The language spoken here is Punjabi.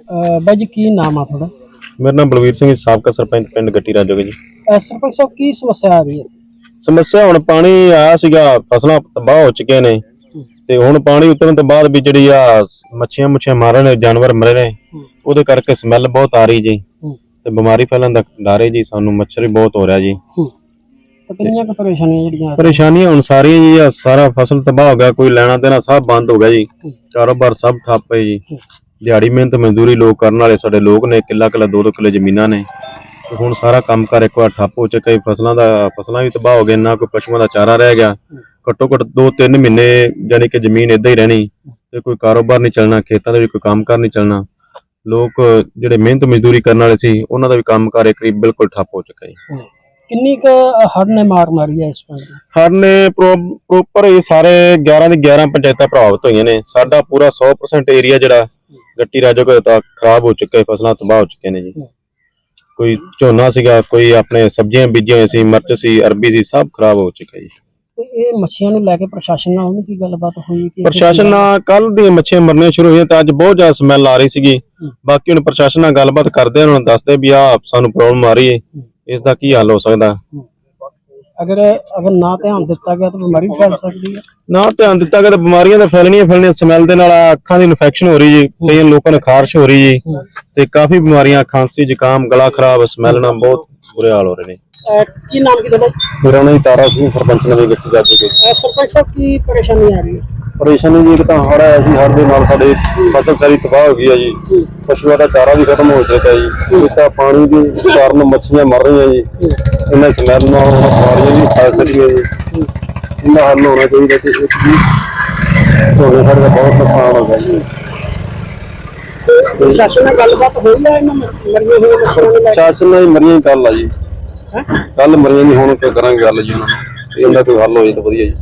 ਅਹ ਬਾਈ ਜੀ ਕੀ ਨਾਮ ਆ ਤੁਹਾਡਾ? ਮੇਰਾ ਨਾਮ ਬਲਵੀਰ ਸਿੰਘ ਜੀ ਸਾਬਕਾ ਸਰਪੰਚ ਪਿੰਡ ਗੱਟੀ ਰਾਜੋਗੇ ਜੀ। ਅਹ ਸਰਪੰਚ ਸਾਹਿਬ ਕੀ ਸਮੱਸਿਆ ਆ ਰਹੀ ਹੈ? ਸਮੱਸਿਆ ਹੁਣ ਪਾਣੀ ਆਇਆ ਸੀਗਾ ਫਸਲਾਂ ਤਬਾਹ ਹੋ ਚੁੱਕੀਆਂ ਨੇ। ਤੇ ਹੁਣ ਪਾਣੀ ਉਤਰਨ ਤੋਂ ਬਾਅਦ ਵੀ ਜਿਹੜੀ ਆ ਮੱਛੀਆਂ ਮੁੱਛੀਆਂ ਮਾਰਨ ਨੇ ਜਾਨਵਰ ਮਰੇ ਨੇ ਉਹਦੇ ਕਰਕੇ ਸਮੈਲ ਬਹੁਤ ਆ ਰਹੀ ਜੀ। ਤੇ ਬਿਮਾਰੀ ਫੈਲਣ ਦਾ ਡਰ ਹੈ ਜੀ ਸਾਨੂੰ ਮੱਛਰ ਵੀ ਬਹੁਤ ਹੋ ਰਿਹਾ ਜੀ। ਤਾਂ ਕਿੰਨੀਆਂ ਕੁ ਪਰੇਸ਼ਾਨੀਆਂ ਜਿਹੜੀਆਂ? ਆ ਰਹੀਆਂ? ਪਰੇਸ਼ਾਨੀਆਂ ਹੁਣ ਸਾਰੀਆਂ ਜੀ ਆ ਸਾਰਾ ਫਸਲ ਤਬਾਹ ਹੋ ਗਿਆ ਕੋਈ ਲੈਣਾ ਦੇਣਾ ਸਭ ਬੰਦ ਹੋ ਗਿਆ ਜੀ। ਕਾਰੋਬਾਰ ਸਭ ਠੱਪ ਹੈ ਜੀ। ਦਿਹਾੜੀ ਮਿਹਨਤ ਮਜ਼ਦੂਰੀ ਲੋਕ ਕਰਨ ਵਾਲੇ ਸਾਡੇ ਲੋਕ ਨੇ ਕਿੱਲਾ ਕਿੱਲਾ ਦੋ ਦੋ ਕਿੱਲੇ ਜ਼ਮੀਨਾਂ ਨੇ। ਤੇ ਹੁਣ ਸਾਰਾ ਕੰਮ ਕਰ ਇੱਕ ਵਾਰ ਠੱਪ ਹੋ ਚੁੱਕਾ ਜੀ ਫਸਲਾਂ ਦਾ ਫਸਲਾਂ ਵੀ ਤਬਾਹ ਹੋ ਗਏ ਨਾ ਕੋਈ ਪਸ਼ੂਆਂ ਦਾ ਚਾਰਾ ਰਹਿ ਗਿਆ। ਘੱਟੋ ਘੱਟ 2-3 ਮਹੀਨੇ ਯਾਨੀ ਕਿ ਜ਼ਮੀਨ ਇਦਾਂ ਹੀ ਰਹਿਣੀ ਤੇ ਕੋਈ ਕਾਰੋਬਾਰ ਨਹੀਂ ਚੱਲਣਾ ਖੇਤਾਂ ਦੇ ਵੀ ਕੋਈ ਕੰਮਕਾਰ ਨਹੀਂ ਚੱਲਣਾ। ਲੋਕ ਜਿਹੜੇ ਮਿਹਨਤ ਮਜ਼ਦੂਰੀ ਕਰਨ ਵਾਲੇ ਸੀ ਉਹਨਾਂ ਦਾ ਵੀ ਕੰਮਕਾਰ ਇੱਕ ਕਰੀਬ ਬਿਲਕੁਲ ਠੱਪ ਹੋ ਚੁੱਕਾ ਜੀ ਕਿੰਨੀ ਕੁ ਹੜ ਨੇ ਮਾਰ ਮਾਰੀ ਹੈ ਇਸ ਨੂੰ? ਹਰ ਨੇ ਪ੍ਰੋਪਰ ਇਹ ਸਾਰੇ 11 ਦੀ 11 ਪੰਚਾਇਤਾਂ ਪ੍ਰਭਾਵਿਤ ਹੋਈਆਂ ਨੇ। ਸਾਡਾ ਪੂਰਾ 100% ਏਰੀਆ ਜਿਹੜਾ ਗੱਟੀ ਰਾਜੋਗੇ ਤਾਂ ਖਰਾਬ ਹੋ ਚੁੱਕਾ ਫਸਲਾਂ ਤਬਾਹ ਹੋ ਚੁੱਕੀਆਂ ਨੇ ਜੀ। ਕੋਈ ਝੋਨਾ ਸੀਗਾ ਕੋਈ ਆਪਣੇ ਸਬਜ਼ੀਆਂ ਬੀਜੀਆਂ ਹੋਈਆਂ ਸੀ ਮਿਰਚ ਸੀ ਅਰਬੀ ਸੀ ਸਭ ਖਰਾਬ ਹੋ ਚੁੱਕਾ ਜੀ। ਤੇ ਇਹ ਮੱਛੀਆਂ ਨੂੰ ਲੈ ਕੇ ਪ੍ਰਸ਼ਾਸਨ ਨਾਲ ਉਹਨੂੰ ਕੀ ਗੱਲਬਾਤ ਹੋਈ ਕਿ ਪ੍ਰਸ਼ਾਸਨ ਨਾਲ ਕੱਲ ਦੀਆਂ ਮੱਛੀਆਂ ਮਰਨੀਆਂ ਸ਼ੁਰੂ ਹੋਈਆਂ ਤੇ ਅੱਜ ਬਹੁਤ ਜ਼ਿਆਦਾ ਸਮੈਲ ਆ ਰਹੀ ਸੀਗੀ। ਬਾਕੀ ਹੁਣ ਪ੍ਰਸ਼ਾਸਨ ਨਾਲ ਗੱਲਬਾਤ ਕਰਦੇ ਉਹਨਾਂ ਨੂੰ ਦੱਸਦੇ ਵੀ ਆ ਸਾਨੂੰ ਪ੍ਰੋਬਲਮ ਆ ਰਹੀ ਹੈ। ਇਸ ਦਾ ਕੀ ਹੱਲ ਹੋ ਸਕਦਾ? ਅਗਰ ਅਗਰ ਨਾ ਧਿਆਨ ਦਿੱਤਾ ਗਿਆ ਤਾਂ ਬਿਮਾਰੀ ਫੈਲ ਸਕਦੀ ਹੈ। ਨਾ ਧਿਆਨ ਦਿੱਤਾ ਗਿਆ ਤਾਂ ਬਿਮਾਰੀਆਂ ਤਾਂ ਫੈਲਣੀਆਂ ਫੈਲਣੀਆਂ। ਸਮੈਲ ਦੇ ਨਾਲ ਅੱਖਾਂ ਦੀ ਇਨਫੈਕਸ਼ਨ ਹੋ ਰਹੀ ਜੀ। ਕਈਆਂ ਲੋਕਾਂ ਨੂੰ ਖਾਰਸ਼ ਹੋ ਰਹੀ ਜੀ। ਤੇ ਕਾਫੀ ਬਿਮਾਰੀਆਂ ਖਾਂਸੀ ਜ਼ੁਕਾਮ ਗਲਾ ਖਰਾਬ ਸਮੈਲ ਨਾਲ ਬਹੁਤ ਬੁਰੇ ਹਾਲ ਹੋ ਰਹੇ ਨੇ। ਕੀ ਨਾਮ ਕੀ ਤੁਹਾਡਾ? ਮੇਰਾ ਨਾਮ ਤਾਰਾ ਸਿੰਘ ਸਰਪੰਚ ਨਵੀਂ ਗੱਟੀ ਜਾ ਕੇ ਅਹ ਸਰਪੰਚ ਸਾਹਿਬ ਕੀ ਪਰੇਸ਼ਾਨੀ ਆ ਰਹੀ ਹੈ? ਪਰੇਸ਼ਾਨੀ ਜੀ ਇੱਕ ਤਾਂ ਹੜ ਆਇਆ ਸੀ ਹੜ ਦੇ ਨਾਲ ਸਾਡੇ ਫਸਲ ਸਾਰੀ ਤਬਾਹ ਹੋ ਗਈ ਹੈ ਜੀ। ਪਸ਼ੂਆਂ ਦਾ ਚਾਰਾ ਵੀ ਖਤਮ ਹੋ ਚੁੱਕਾ ਜੀ। ਇੱਕ ਤਾਂ ਪਾਣੀ ਦੇ ਕਾਰਨ ਮੱਛੀਆਂ ਮਰ ਰਹੀਆਂ ਜੀ। ਇਹਨਾਂ ਸਮੈਲ ਨਾਲ ਹੁਣ ਬਿਮਾਰੀਆਂ ਵੀ ਫੈਲ ਸਕਦੀਆਂ ਜੀ। ਇਹਨਾਂ ਹੱਲ ਹੋਣਾ ਚਾਹੀਦਾ ਕਿ ਇੱਕ ਵੀ ਹੋਵੇ ਸਾਡੇ ਦਾ ਬਹੁਤ ਨੁਕਸਾਨ ਹੋ ਗਿਆ ਜੀ। ਪ੍ਰਸ਼ਾਸਨ ਨਾਲ ਗੱਲਬਾਤ ਹੋਈ ਹੈ ਇਹਨਾਂ ਮਰੀਆਂ ਹੋਈਆਂ ਮੱਛੀਆਂ ਨੂੰ? ਲੈ ਕੇ ਸ਼ਾਸਨ ਨਾਲ ਮਰੀਆਂ ਹੀ ਕੱਲ ਆ ਜੀ। ਹੈਂ? ਕੱਲ ਮਰੀਆਂ ਨਹੀਂ ਹੁਣ ਕਰਾਂਗੇ ਗੱਲ ਜੀ ਉਹਨਾਂ ਇਹਨਾਂ ਕੋਈ ਹੱਲ ਹੋ ਜਾਏ ਤਾਂ ਵਧੀਆ ਜੀ।